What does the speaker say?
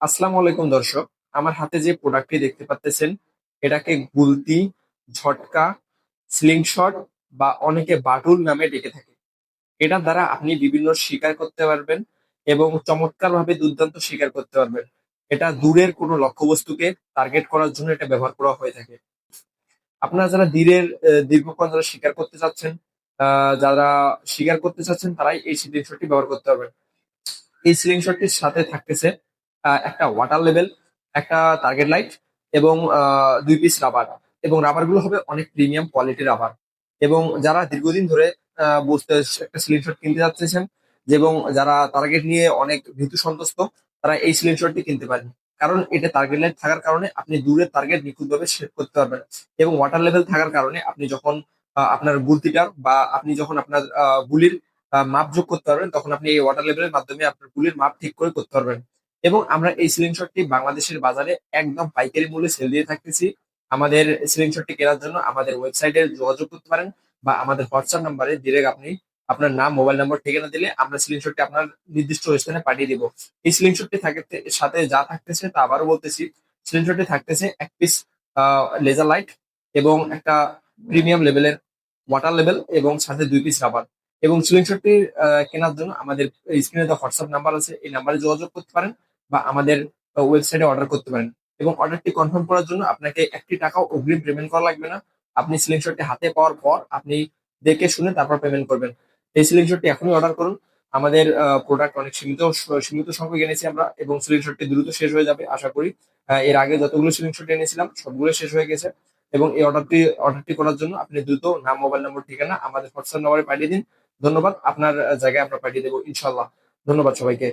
আসসালামু আলাইকুম দর্শক। আমার হাতে যে প্রোডাক্টটি দেখতে পাচ্ছেন এটাকে গুলতি, ঝটকা স্লিংশট বা অনেকে বাটুল নামে ডেকে থাকে। এটার দ্বারা আপনি বিভিন্ন শিকার করতে পারবেন এবং চমৎকার ভাবে দুর্দান্ত শিকার করতে পারবেন। এটা দূরের কোনো লক্ষ্যবস্তুকে টার্গেট করার জন্য এটা ব্যবহার করা হয়ে থাকে। আপনারা যারা দীরের দীর্ঘক্ষণ যারা শিকার করতে চাচ্ছেন যারা শিকার করতে চাচ্ছেন, তারাই এই স্লিংশটটি ব্যবহার করতে পারবেন। এই স্লিংশটটির সাথে থাকতেছে একটা ওয়াটার লেভেল একটা টার্গেট লাইট এবং দুই পিস রাবার এবং রাবারগুলো হবে অনেক প্রিমিয়াম কোয়ালিটির রাবার এবং যারা দীর্ঘদিন ধরে বুঝতে একটা স্লিংশট কিনতে যাচ্ছেন এবং যারা টার্গেট নিয়ে অনেক ভীতু সন্তুষ্ট তারা এই স্লিংশটটি কিনতে পারেন। কারণ এটা টার্গেট লাইট থাকার কারণে আপনি দূরের টার্গেট নিখুঁতভাবে সেট করতে পারবেন এবং ওয়াটার লেভেল থাকার কারণে আপনি যখন আপনার গুলতিটার বা আপনি যখন আপনার গুলির মাপ যোগ করতে পারবেন, তখন আপনি এই ওয়াটার লেভেলের মাধ্যমে আপনার গুলির মাপ ঠিক করে করতে পারবেন। এবং আমরা এই স্লিংশটটি বাংলাদেশের বাজারে একদম পাইকারি মূল্যে সেল দিয়ে থাকতেছি। আমাদের স্লিংশটটি কেনার জন্য আমাদের ওয়েবসাইটে যোগাযোগ করতে পারেন বা আমাদের হোয়াটসঅ্যাপ নাম্বারে ডিরেক্ট আপনি আপনার নাম মোবাইল নাম্বার ঠিকানা দিলে আমরা স্লিংশটটি আপনার নির্দিষ্ট স্থানে পাঠিয়ে দিব। এই স্লিংশটটি থাকতে সাথে যা থাকতেছে তা আবারও বলতেছি। স্লিংশটটি থাকতেছে এক পিস লেজার লাইট এবং একটা প্রিমিয়াম লেভেলের ওয়াটার লেভেল এবং সাথে দুই পিস রাবার এবং স্লিংশটটি কেনার জন্য আমাদের স্ক্রিনে দেওয়া হোয়াটসঅ্যাপ নাম্বার আছে, এই নাম্বারে যোগাযোগ করতে পারেন। বা আমাদের ওয়েবসাইটে অর্ডার করতে পারেন। এবং অর্ডারটি কনফার্ম করার জন্য আপনাকে একটি টাকাও অগ্রিম পেমেন্ট করা লাগবে না। আপনি স্লিংশটটি হাতে পাওয়ার পর আপনি দেখে শুনে তারপর পেমেন্ট করবেন। এই স্লিংশটটি এখনই অর্ডার করুন। আমাদের প্রোডাক্ট অনেক সীমিত সীমিত সংখ্যক এনেছি আমরা এবং স্লিংশটটি দ্রুত শেষ হয়ে যাবে আশা করি। এর আগে যতগুলো স্লিংশট এনেছিলাম সবগুলো শেষ হয়ে গেছে। এবং এই অর্ডারটি অর্ডারটি করার জন্য আপনি দ্রুত নাম মোবাইল নম্বর ঠিকানা, আমাদের হোয়াটসঅ্যাপ নম্বরে পাঠিয়ে দিন। ধন্যবাদ। আপনার জায়গায় আমরা পাঠিয়ে দেবো ইনশাল্লাহ ধন্যবাদ সবাইকে।